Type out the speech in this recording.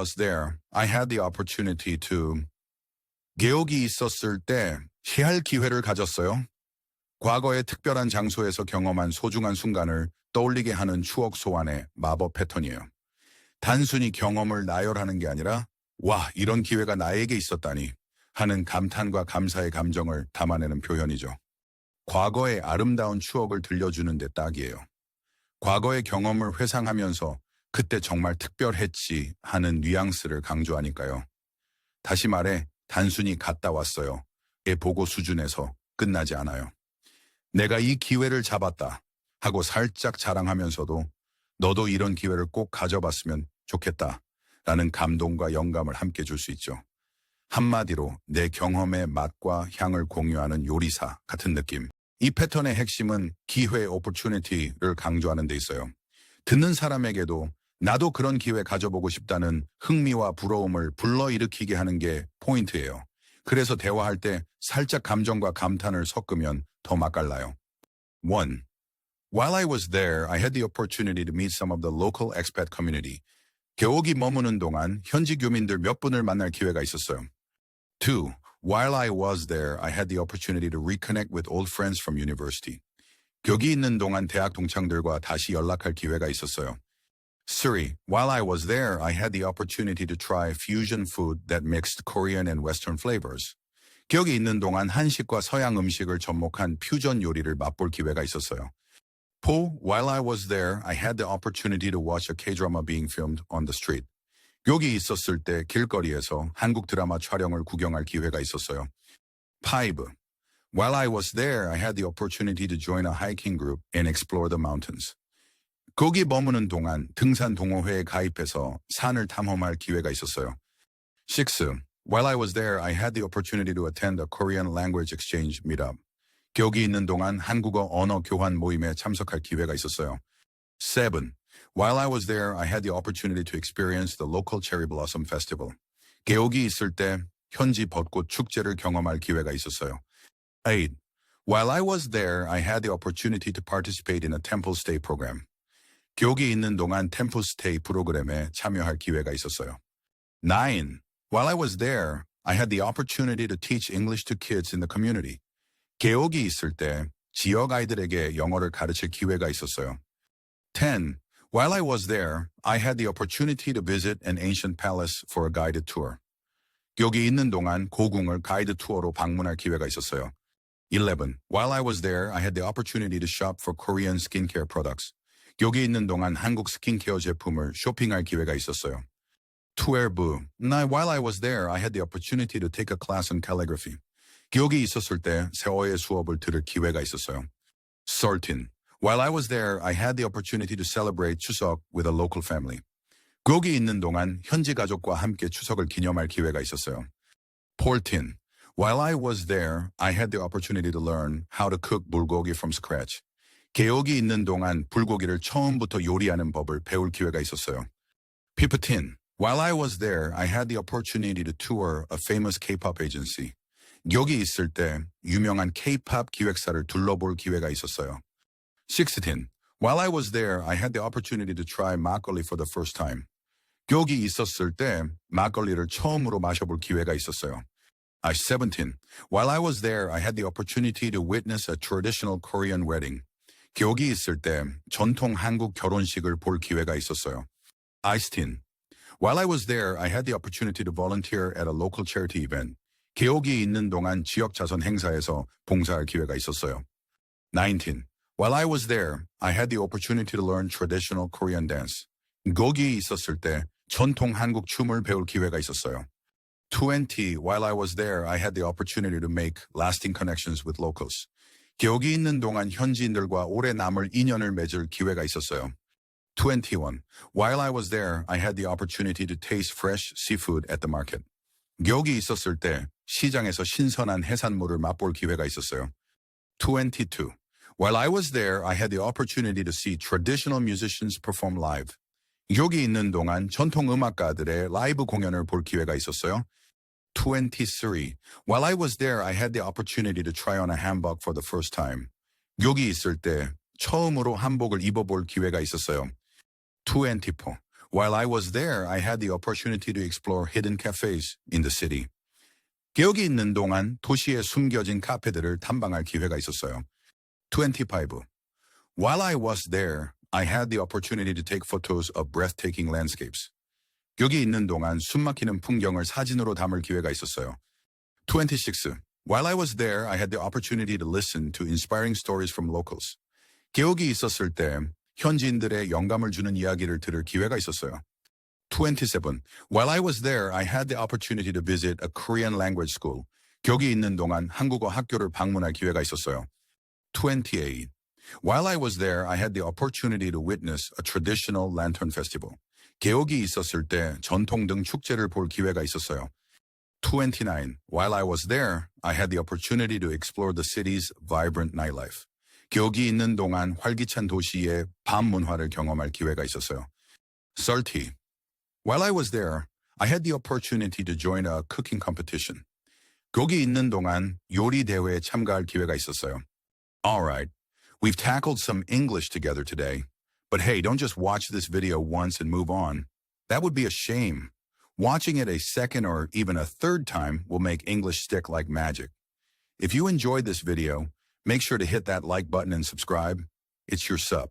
Was there, I had the opportunity to 개옥이 있었을 때 희할 기회를 가졌어요. 과거의 특별한 장소에서 경험한 소중한 순간을 떠올리게 하는 추억 소환의 마법 패턴이에요. 단순히 경험을 나열하는 게 아니라 와 이런 기회가 나에게 있었다니 하는 감탄과 감사의 감정을 담아내는 표현이죠. 과거의 아름다운 추억을 들려주는 데 딱이에요. 과거의 경험을 회상하면서 그때 정말 특별했지 하는 뉘앙스를 강조하니까요. 다시 말해 단순히 갔다 왔어요. 의 보고 수준에서 끝나지 않아요. 내가 이 기회를 잡았다 하고 살짝 자랑하면서도 너도 이런 기회를 꼭 가져봤으면 좋겠다 라는 감동과 영감을 함께 줄 수 있죠. 한마디로 내 경험의 맛과 향을 공유하는 요리사 같은 느낌. 이 패턴의 핵심은 기회, opportunity를 강조하는 데 있어요. 듣는 사람에게도 나도 그런 기회 가져보고 싶다는 흥미와 부러움을 불러일으키게 하는 게 포인트예요. 그래서 대화할 때 살짝 감정과 감탄을 섞으면 더 맛깔나요. 1. While I was there, I had the opportunity to meet some of the local expat community. 개옥이 머무는 동안 현지 교민들 몇 분을 만날 기회가 있었어요. 2. While I was there, I had the opportunity to reconnect with old friends from university. 격이 있는 동안 대학 동창들과 다시 연락할 기회가 있었어요. 3. While I was there, I had the opportunity to try fusion food that mixed Korean and Western flavors. 기억이 있는 동안 한식과 서양 음식을 접목한 퓨전 요리를 맛볼 기회가 있었어요. 4. While I was there, I had the opportunity to watch a K-drama being filmed on the street. 여기 있었을 때 길거리에서 한국 드라마 촬영을 구경할 기회가 있었어요. 5. While I was there, I had the opportunity to join a hiking group and explore the mountains. 거기 머무는 동안 등산 동호회에 가입해서 산을 탐험할 기회가 있었어요. 6. While I was there, I had the opportunity to attend a Korean language exchange meetup. 격이 있는 동안 한국어 언어 교환 모임에 참석할 기회가 있었어요. 7. While I was there, I had the opportunity to experience the local cherry blossom festival. 개옥이 있을 때 현지 벚꽃 축제를 경험할 기회가 있었어요. 8. While I was there, I had the opportunity to participate in a temple stay program. 기옥이 있는 동안 템플 스테이 프로그램에 참여할 기회가 있었어요. 9. While I was there, I had the opportunity to teach English to kids in the community. 개옥이 있을 때 지역 아이들에게 영어를 가르칠 기회가 있었어요. 10. While I was there, I had the opportunity to visit an ancient palace for a guided tour. 여기 있는 동안 고궁을 가이드 투어로 방문할 기회가 있었어요. 11. While I was there, I had the opportunity to shop for Korean skincare products. 여기 있는 동안 한국 스킨케어 제품을 쇼핑할 기회가 있었어요. 12. Now, while I was there, I had the opportunity to take a class in calligraphy. 여기 있었을 때 세어의 수업을 들을 기회가 있었어요. 13. While I was there, I had the opportunity to celebrate 추석 with a local family. 거기 있는 동안 현지 가족과 함께 추석을 기념할 기회가 있었어요. 14. While I was there, I had the opportunity to learn how to cook bulgogi from scratch. 개옥이 있는 동안 불고기를 처음부터 요리하는 법을 배울 기회가 있었어요. 15. While I was there, I had the opportunity to tour a famous K-pop agency. 여기 있을 때 유명한 K-pop 기획사를 둘러볼 기회가 있었어요. 16. While I was there, I had the opportunity to try 막걸리 for the first time. 여기 있었을 때 막걸리를 처음으로 마셔볼 기회가 있었어요. I 17. While I was there, I had the opportunity to witness a traditional Korean wedding. 기억이 있을 때 전통 한국 결혼식을 볼 기회가 있었어요. I 16. While I was there, I had the opportunity to volunteer at a local charity event. 기억이 있는 동안 지역 자선 행사에서 봉사할 기회가 있었어요. 19. While I was there, I had the opportunity to learn traditional Korean dance. 거기 있었을 때 전통 한국 춤을 배울 기회가 있었어요. 20. While I was there, I had the opportunity to make lasting connections with locals. 기억이 있는 동안 현지인들과 오래 남을 인연을 맺을 기회가 있었어요. 21. While I was there, I had the opportunity to taste fresh seafood at the market. 여기 있었을 때 시장에서 신선한 해산물을 맛볼 기회가 있었어요. 22. While I was there, I had the opportunity to see traditional musicians perform live. 여기 있는 동안 전통 음악가들의 라이브 공연을 볼 기회가 있었어요. 23. While I was there, I had the opportunity to try on a hanbok for the first time. 여기 있을 때 처음으로 한복을 입어볼 기회가 있었어요. 24. While I was there, I had the opportunity to explore hidden cafes in the city. 기억이 있는 동안 도시에 숨겨진 카페들을 탐방할 기회가 있었어요. 25. While I was there, I had the opportunity to take photos of breathtaking landscapes. 여기 있는 동안 숨막히는 풍경을 사진으로 담을 기회가 있었어요. 26. While I was there, I had the opportunity to listen to inspiring stories from locals. 기억이 있었을 때 현지인들의 영감을 주는 이야기를 들을 기회가 있었어요. 27. While I was there, I had the opportunity to visit a Korean language school. 격이 있는 동안 한국어 학교를 방문할 기회가 있었어요. 28. While I was there, I had the opportunity to witness a traditional lantern festival. 개옥이 있었을 때 전통 등 축제를 볼 기회가 있었어요. 29. While I was there, I had the opportunity to explore the city's vibrant nightlife. 기억이 있는 동안 활기찬 도시의 밤 문화를 경험할 기회가 있었어요. 30. While I was there, I had the opportunity to join a cooking competition. 거기 있는 동안 요리 대회에 참가할 기회가 있었어요. Alright, we've tackled some English together today. But hey, don't just watch this video once and move on. That would be a shame. Watching it a second or even a third time will make English stick like magic. If you enjoyed this video, make sure to hit that like button and subscribe. It's your sub.